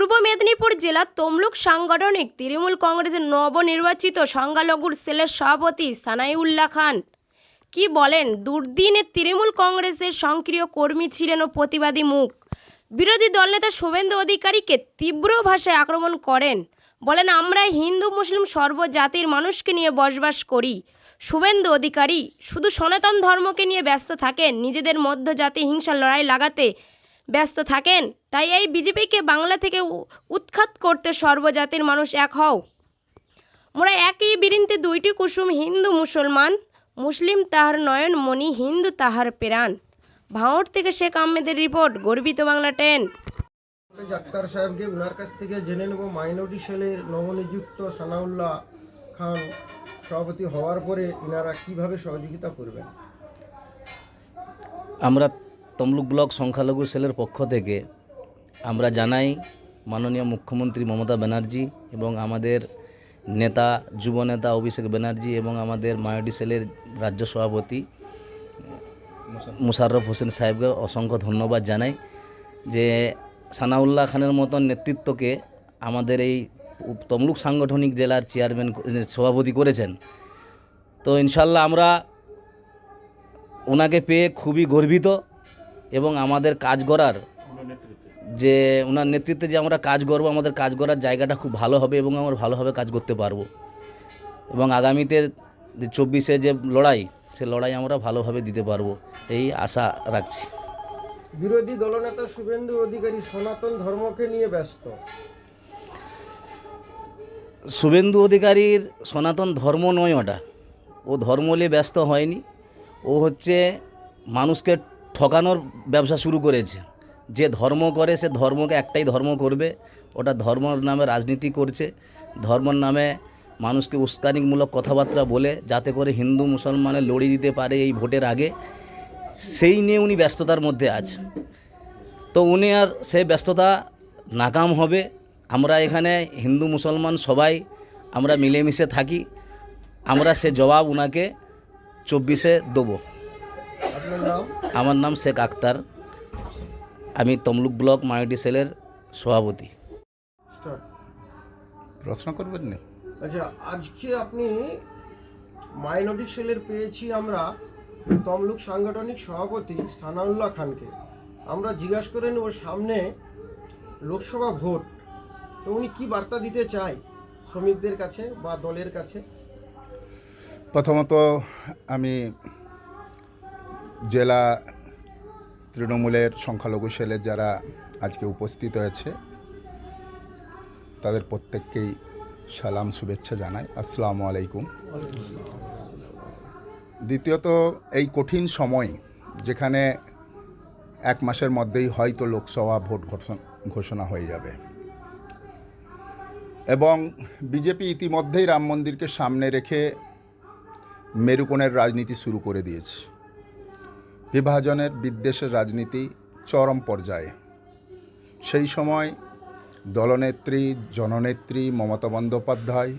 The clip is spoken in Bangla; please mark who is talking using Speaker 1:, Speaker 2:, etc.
Speaker 1: পূর্ব মেদিনীপুর জেলার তমলুক সাংগঠনিক তৃণমূল কংগ্রেসের নবনির্বাচিত সংখ্যালঘুর সেলের সভাপতি সানাইউল্লাহ খান। কি বলেন? দুর্দিনে তৃণমূল কংগ্রেসের সক্রিয় কর্মী ছিলেন ও প্রতিবাদী মুখ। বিরোধী দলনেতা শুভেন্দু অধিকারীকে তীব্র ভাষায় আক্রমণ করেন। বলেন, আমরা হিন্দু, মুসলিম সর্বজাতির মানুষকে নিয়ে বসবাস করি। শুভেন্দু অধিকারী শুধু সনাতন ধর্মকে নিয়ে ব্যস্ত থাকেন। নিজেদের মধ্য জাতি হিংসার লড়াই লাগাতে ব্যস্ত থাকেন। তাই এই বিজেপিকে বাংলা থেকে উৎখাত করতে সর্বজাতির মানুষ এক হও। মোরা একই বিরিন্তে দুইটি কুসুম হিন্দু মুসলমান। মুসলিম তাহার নয়ন মণি হিন্দু তাহার প্রাণ। ভাঁড় থেকে শেখ আহমেদের রিপোর্ট গর্বিত বাংলা টেন।
Speaker 2: আক্তার সাহেবকে ওনার কাছ থেকে জেনে নেব মাইনরিটি সেলের নবনিযুক্ত সানাউল্লাহ খান সভাপতি হওয়ার পরে ইনারা কীভাবে সহযোগিতা করবেন?
Speaker 3: আমরা তমলুক ব্লক সংখ্যালঘু সেলের পক্ষ থেকে আমরা জানাই মাননীয় মুখ্যমন্ত্রী মমতা ব্যানার্জি এবং আমাদের নেতা, যুব নেতা অভিষেক ব্যানার্জি এবং আমাদের মায়োডি সেলের রাজ্য সভাপতি মুশাররফ হোসেন সাহেবকে অসংখ্য ধন্যবাদ জানাই যে সানাউল্লাহ খানের মতন নেতৃত্বকে আমাদের এই তমলুক সাংগঠনিক জেলার চেয়ারম্যান সভাপতি করেছেন। তো ইনশাল্লাহ আমরা ওনাকে পেয়ে খুবই গর্বিত। এবং আমাদের কাজ করার যে ওনার নেতৃত্বে যে আমরা কাজ করব আমাদের কাজ করার জায়গাটা খুব ভালো হবে এবং আমরা ভালোভাবে কাজ করতে পারব। এবং আগামীতে যে চব্বিশে যে লড়াই সে লড়াই আমরা ভালোভাবে দিতে পারব এই আশা রাখছি।
Speaker 2: বিরোধী দলনেতা শুভেন্দু অধিকারী সনাতন ধর্মকে নিয়ে ব্যস্ত।
Speaker 3: শুভেন্দু অধিকারীর সনাতন ধর্ম নয় ওটা। ও ধর্ম নিয়ে ব্যস্ত হয়নি। ও হচ্ছে মানুষকে ঠকানোর ব্যবসা শুরু করেছে। যে ধর্ম করে, সে ধর্মকে একটাই ধর্ম করবে। ওটা ধর্মর নামে রাজনীতি করছে। ধর্মর নামে মানুষকে উস্কানিমূলক কথাবার্তা বলে, যাতে করে হিন্দু মুসলমানের লড়ি দিতে পারে এই ভোটের আগে। সেই নিয়ে উনি ব্যস্ততার মধ্যে আছে তো উনি আর সেই ব্যস্ততা নাকাম হবে। আমরা এখানে হিন্দু মুসলমান সবাই, আমরা মিলেমিশে থাকি। আমরা সে জবাব উনাকে চব্বিশে দেবো।
Speaker 2: আপনার নাম?
Speaker 3: আমার নাম শেখ আক্তার আমি তমলুক ব্লক মায়োটি সেলের সভাপতি।
Speaker 4: প্রশ্ন করবেন না?
Speaker 2: আচ্ছা আজকে আপনি মাইনরিটি সেলের পেয়েছি আমরা তমলুক সাংগঠনিক সভাপতি সানাউল্লাহ খানকে। আমরা জিজ্ঞাসা করে নেব সামনে লোকসভা ভোট। তো উনি কি বার্তা দিতে চায় শ্রমিকদের কাছে বা দলের কাছে?
Speaker 4: প্রথমত আমি জেলা তৃণমূলের সংখ্যালঘু সেলের যারা আজকে উপস্থিত হয়েছে, তাদের প্রত্যেককেই সালাম, শুভেচ্ছা জানাই। আসসালামু আলাইকুম। দ্বিতীয়ত, এই কঠিন সময় যেখানে এক মাসের মধ্যেই হয়তো লোকসভা ভোট ঘোষণা- ঘোষণা হয়ে যাবে। এবং বিজেপি ইতিমধ্যেই রাম মন্দিরকে সামনে রেখে মেরুকোণের রাজনীতি শুরু করে দিয়েছে। বিভাজনের বিদ্বেষের রাজনীতি চরম পর্যায়ে। সেই সময় দলনেত্রী জননেত্রী মমতা বন্দ্যোপাধ্যায়